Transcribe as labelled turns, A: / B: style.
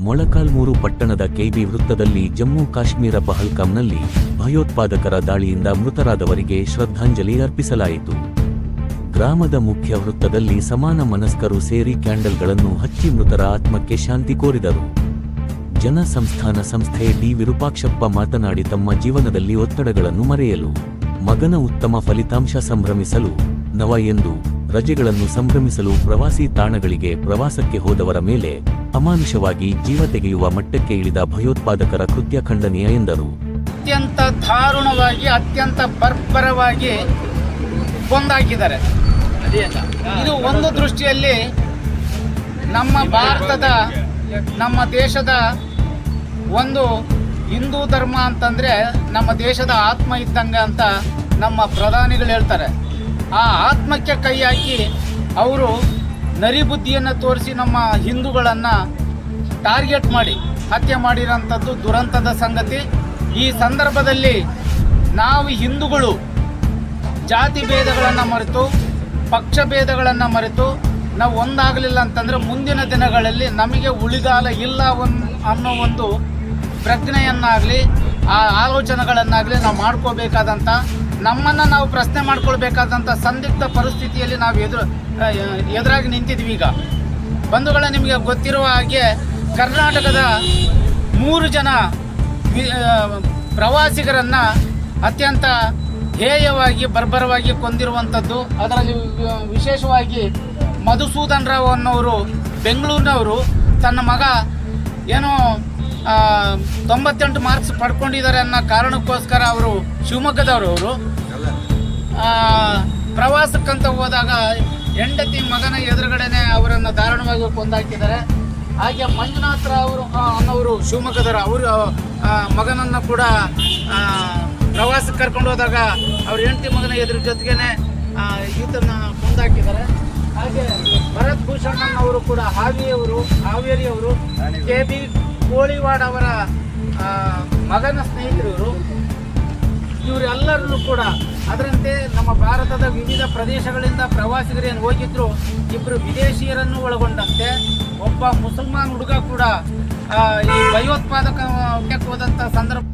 A: ಮೊಳಕಾಲ್ಮೂರು ಪಟ್ಟಣದ ಕೆಬಿ ವೃತ್ತದಲ್ಲಿ ಜಮ್ಮು ಕಾಶ್ಮೀರ ಪಹಲ್ಕಂನಲ್ಲಿ ಭಯೋತ್ಪಾದಕರ ದಾಳಿಯಿಂದ ಮೃತರಾದವರಿಗೆ ಶ್ರದ್ಧಾಂಜಲಿ ಅರ್ಪಿಸಲಾಯಿತು. ಗ್ರಾಮದ ಮುಖ್ಯ ವೃತ್ತದಲ್ಲಿ ಸಮಾನ ಮನಸ್ಕರು ಸೇರಿ ಕ್ಯಾಂಡಲ್ಗಳನ್ನು ಹಚ್ಚಿ ಮೃತರ ಆತ್ಮಕ್ಕೆ ಶಾಂತಿ ಕೋರಿದರು. ಜನಸಂಸ್ಥಾನ ಸಂಸ್ಥೆ ಡಿ ವಿರೂಪಾಕ್ಷಪ್ಪ ಮಾತನಾಡಿ ತಮ್ಮ ಜೀವನದಲ್ಲಿ ಒತ್ತಡಗಳನ್ನು ಮರೆಯಲು, ಮಗನ ಉತ್ತಮ ಫಲಿತಾಂಶ ಸಂಭ್ರಮಿಸಲು ನವ ಎಂದು ರಜೆಗಳನ್ನು ಸಂಭ್ರಮಿಸಲು ಪ್ರವಾಸಿ ತಾಣಗಳಿಗೆ ಪ್ರವಾಸಕ್ಕೆ ಹೋದವರ ಮೇಲೆ ಅಮಾನುಷವಾಗಿ ಜೀವ ತೆಗೆಯುವ ಮಟ್ಟಕ್ಕೆ ಇಳಿದ ಭಯೋತ್ಪಾದಕರ ಕೃತ್ಯ ಖಂಡನೀಯ ಎಂದರು.
B: ಅತ್ಯಂತ ದಾರುಣವಾಗಿ, ಅತ್ಯಂತ ಬರ್ಬರವಾಗಿ ಕೊಂದಾಕಿದ್ದಾರೆ ಇದು ಒಂದು ದೃಷ್ಟಿಯಲ್ಲಿ ನಮ್ಮ ಭಾರತದ, ನಮ್ಮ ದೇಶದ ಒಂದು ಹಿಂದೂ ಧರ್ಮ ಅಂತಂದರೆ ನಮ್ಮ ದೇಶದ ಆತ್ಮ ಇದ್ದಂಗೆ ಅಂತ ನಮ್ಮ ಪ್ರಧಾನಿಗಳು ಹೇಳ್ತಾರೆ. ಆ ಆತ್ಮಕ್ಕೆ ಕೈ ಹಾಕಿ ಅವರು ನರಿಬುದ್ಧಿಯನ್ನು ತೋರಿಸಿ ನಮ್ಮ ಹಿಂದೂಗಳನ್ನು ಟಾರ್ಗೆಟ್ ಮಾಡಿ, ಹತ್ಯೆ ಮಾಡಿರೋಂಥದ್ದು ದುರಂತದ ಸಂಗತಿ. ಈ ಸಂದರ್ಭದಲ್ಲಿ ನಾವು ಹಿಂದೂಗಳು ಜಾತಿ ಭೇದಗಳನ್ನು ಮರೆತು, ಪಕ್ಷ ಭೇದಗಳನ್ನು ಮರೆತು, ನಾವು ಒಂದಾಗಲಿಲ್ಲ ಅಂತಂದರೆ ಮುಂದಿನ ದಿನಗಳಲ್ಲಿ ನಮಗೆ ಉಳಿಗಾಲ ಇಲ್ಲ ಅನ್ನೋ ಒಂದು ಪ್ರಜ್ಞೆಯನ್ನಾಗಲಿ, ಆ ಆಲೋಚನೆಗಳನ್ನಾಗಲಿ ನಾವು ಮಾಡ್ಕೋಬೇಕಾದಂಥ ನಮ್ಮನ್ನು ನಾವು ಪ್ರಶ್ನೆ ಮಾಡ್ಕೊಳ್ಬೇಕಾದಂಥ ಸಂದಿಗ್ಧ ಪರಿಸ್ಥಿತಿಯಲ್ಲಿ ನಾವು ಎದುರು ಎದುರಾಗಿ ನಿಂತಿದ್ವಿ ಈಗ. ಬಂಧುಗಳ ನಿಮಗೆ ಗೊತ್ತಿರುವ ಹಾಗೆ ಕರ್ನಾಟಕದ ಮೂರು ಜನ ಪ್ರವಾಸಿಗರನ್ನು ಅತ್ಯಂತ ಹೇಯವಾಗಿ ಬರ್ಬರವಾಗಿ ಕೊಂದಿರುವಂಥದ್ದು ಅದರಲ್ಲಿ ವಿಶೇಷವಾಗಿ ಮಧುಸೂದನ್ ರಾವ್ ಅನ್ನೋರು, ಬೆಂಗಳೂರಿನವರು. ತನ್ನ ಮಗ ಏನೋ ತೊಂಬತ್ತೆಂಟು ಮಾರ್ಕ್ಸ್ ಪಡ್ಕೊಂಡಿದ್ದಾರೆ ಅನ್ನೋ ಕಾರಣಕ್ಕೋಸ್ಕರ ಅವರು ಶಿವಮೊಗ್ಗದವರು ಅವರು. ಪ್ರವಾಸಕ್ಕಂತ ಹೋದಾಗ ಹೆಂಡತಿ ಮಗನ ಎದುರುಗಡೆನೆ ಅವರನ್ನು ದಾರುಣವಾಗಿ ಕೊಂದಾಕಿದ್ದಾರೆ. ಹಾಗೆ ಮಂಜುನಾಥ್ ಅವರು ಅನ್ನೋರು ಶಿವಮೊಗ್ಗದವರು, ಅವರು ಮಗನನ್ನು ಕೂಡ ಪ್ರವಾಸಕ್ಕೆ ಕರ್ಕೊಂಡು ಹೋದಾಗ ಅವ್ರ ಹೆಂಡತಿ ಮಗನ ಎದುರು ಜೊತೆಗೇನೆ ಈತನ ಕೊಂದಾಕಿದ್ದಾರೆ. ಹಾಗೆ ಭರತ್ ಭೂಷಣ್ ಅವರು ಕೂಡ ಹಾವಿಯವರು, ಹಾವೇರಿಯವರು, ಕೆ ಬಿ ಕೋಳಿವಾಡ್ ಅವರ ಮಗನ ಸ್ನೇಹಿತರು ಇವರು ಇವರೆಲ್ಲರನ್ನು ಕೂಡ ಅದರಂತೆ ನಮ್ಮ ಭಾರತದ ವಿವಿಧ ಪ್ರದೇಶಗಳಿಂದ ಪ್ರವಾಸಿಗರೇನು ಹೋಗಿದ್ರು ಇಬ್ಬರು ವಿದೇಶಿಯರನ್ನು ಒಳಗೊಂಡಂತೆ ಒಬ್ಬ ಮುಸಲ್ಮಾನ್ ಹುಡುಗ ಕೂಡ ಈ ಭಯೋತ್ಪಾದಕ ಹೋದಂಥ ಸಂದರ್ಭ